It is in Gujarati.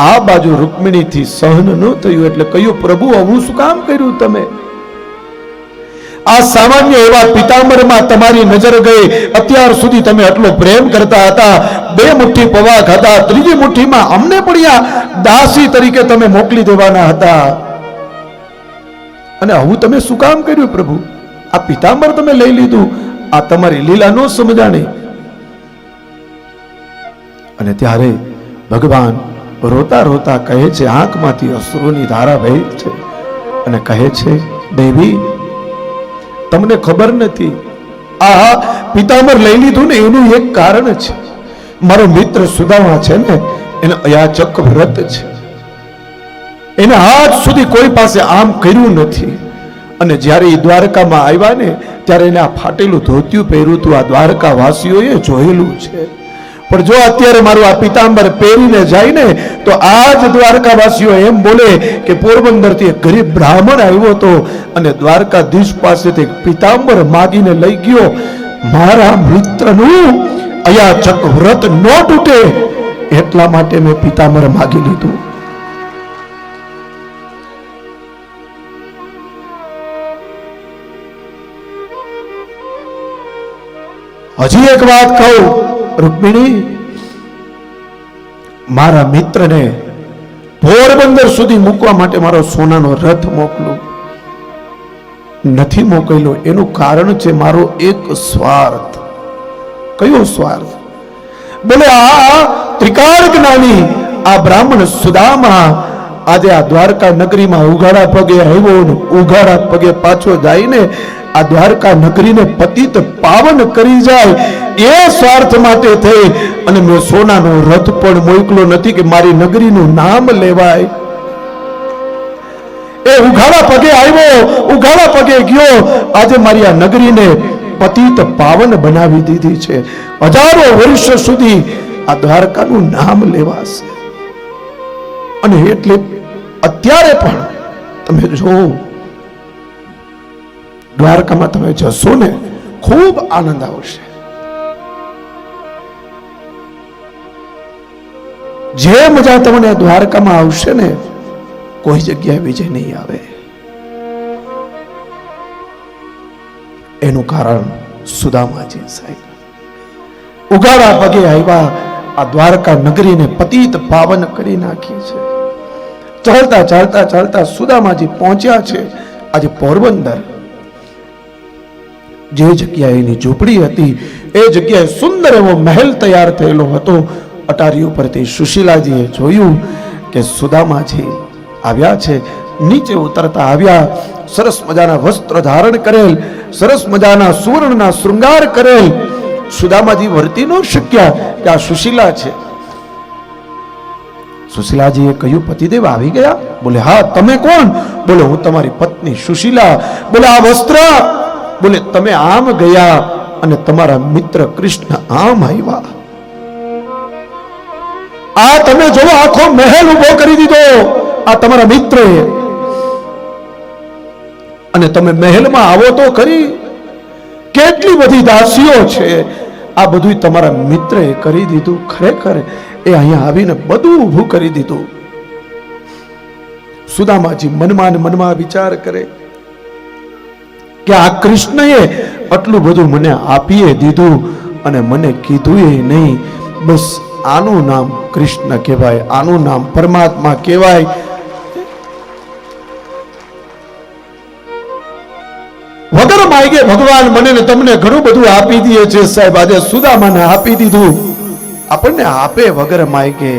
આ બાજુ રૂકમિણીથી સહન ન થયું એટલે કહ્યું, પ્રભુ હું શું કામ કર્યું તમે? આ સામાન્ય એવા પિતાંબરમાં તમારી નજર ગઈ. અત્યાર સુધી તમે આટલો પ્રેમ કરતા હતા. બે મુઠ્ઠી પવા ખાતા ત્રીજી મુઠ્ઠીમાં અમને પણ દાસી તરીકે તમે મોકલી દેવાના હતા. અને હું તમે શું કામ કર્યું, પ્રભુ? આ પિતાંબર તમે લઈ લીધું. આ તમારી લીલા નો સમજાણી. અને ત્યારે ભગવાન રોતા રોતા કહે છે, આંખમાંથી અશ્રુની ધારા વહે છે. અને કહે છે, દેવી, તમને ખબર નથી. આ પિતામર લઈ લીધું ને એનું એક કારણ છે. મારો મિત્ર સુદામા છે ને, એને અયાચક વ્રત છે. એને આજ સુધી કોઈ પાસે આમ કર્યું નથી. અને જ્યારે એ દ્વારકામાં આવ્યા ને, ત્યારે એને આ ફાટેલું ધોતિયું પહેર્યું હતું. આ દ્વારકા વાસીઓએ જોયેલું છે. પણ જો અત્યારે મારું આ પિતાંબર પહેરીને જાય ને, તો આ દ્વારકાવાસીઓ એમ બોલે કે પોરબંદરથી એક ગરીબ બ્રાહ્મણ આવ્યો હતો અને દ્વારકાધીશ પાસેથી પિતાંબર માગીને લઈ ગયો. મારા મિત્રનું અયાચક વ્રત ન તૂટે એટલા માટે મેં પિતાંબર માગી લીધું. હજી એક વાત કહું. રૂકમિણી, મારા મિત્રને પોરબંદર સુધી મૂકવા માટે મારો સોનાનો રથ મોકલું. નથી મોકલ્યો. એનું કારણ છે મારો એક સ્વાર્થ. કયો સ્વાર્થ? બોલે, આ ત્રિકાળ જ્ઞાની આ બ્રાહ્મણ સુદામા આજે આ દ્વારકા નગરીમાં ઉઘાડા પગે આવ્યો ઉઘાડા પગે પાછો જઈને આ દ્વારકા નગરીને પતિત પાવન કરી જાય એ સ્વાર્થ માટે થઈ. અને મેં સોનાનો રથ પણ મોકલો નથી કે મારી નગરીનું નામ લેવાય. એ ઉઘાડા પગે આવ્યો, ઉઘાડા પગે ગયો. આજે મારી આ નગરીને પતિત પાવન બનાવી દીધી છે. હજારો વર્ષ સુધી આ દ્વારકાનું નામ લેવાશે. અને એટલે અત્યારે પણ તમે જો દ્વારકામાં તમે જશો ને, ખૂબ આનંદ આવશે. જે મજા તમને દ્વારકામાં આવશે ને, કોઈ જગ્યાએ બીજે નહીં આવે. એનું કારણ સુદામાજી સાહેબ. ઉગાડા પગે આવ્યા, આ દ્વારકા નગરીને પતિત પાવન કરી નાખી છે. ચાલતા ચાલતા ચાલતા સુદામાજી પહોંચ્યા છે આજે પોરબંદર. જે જગ્યાએ એની ઝૂંપડી હતી, એ જગ્યાએ સુંદર એવો મહેલ તૈયાર થયેલો હતો. અટારી ઉપરથી સુશીલાજીએ જોયું કે સુદામાજી આવ્યા છે, નીચે ઉતરતા આવ્યા, સરસ મજાના વસ્ત્ર ધારણ કરેલ, સરસ મજાના સુવર્ણના શૃંગાર કરેલ. સુદામાજી વર્તી ન શક્યા કે આ સુશીલા છે. સુશીલાજીએ કહ્યું, પતિદેવ આવી ગયા? બોલે, હા, તમે કોણ? બોલે, હું તમારી પત્ની સુશીલા. બોલે, આ વસ્ત્ર બોલે, તમે આમ ગયા અને તમારા મિત્ર કૃષ્ણ આમ આવ્યા. આ તમે જો આખો મહેલ ઊભો કરી દીધો. આ તમારા મિત્રએ. અને તમે મહેલમાં આવો તો ખરી. કેટલી બધી દાસીઓ છે. આ બધું તમારા મિત્રએ કરી દીધું. ખરેખર એ અહીંયા આવીને બધું ઊભું કરી દીધું. સુદામાજી મનમાં મનમાં વિચાર કરે. કે આ કૃષ્ણએ આટલું બધું મને આપીએ દીધું અને મને કીધું નહીં. બસ આનું નામ કૃષ્ણ કહેવાય, આનું નામ પરમાત્મા કહેવાય. વગર માગે ભગવાન મને ને તમને ઘણું બધું આપી દે છે સાહેબ. આજે સુદામાને આપી દીધું. આપણને આપે વગર માગે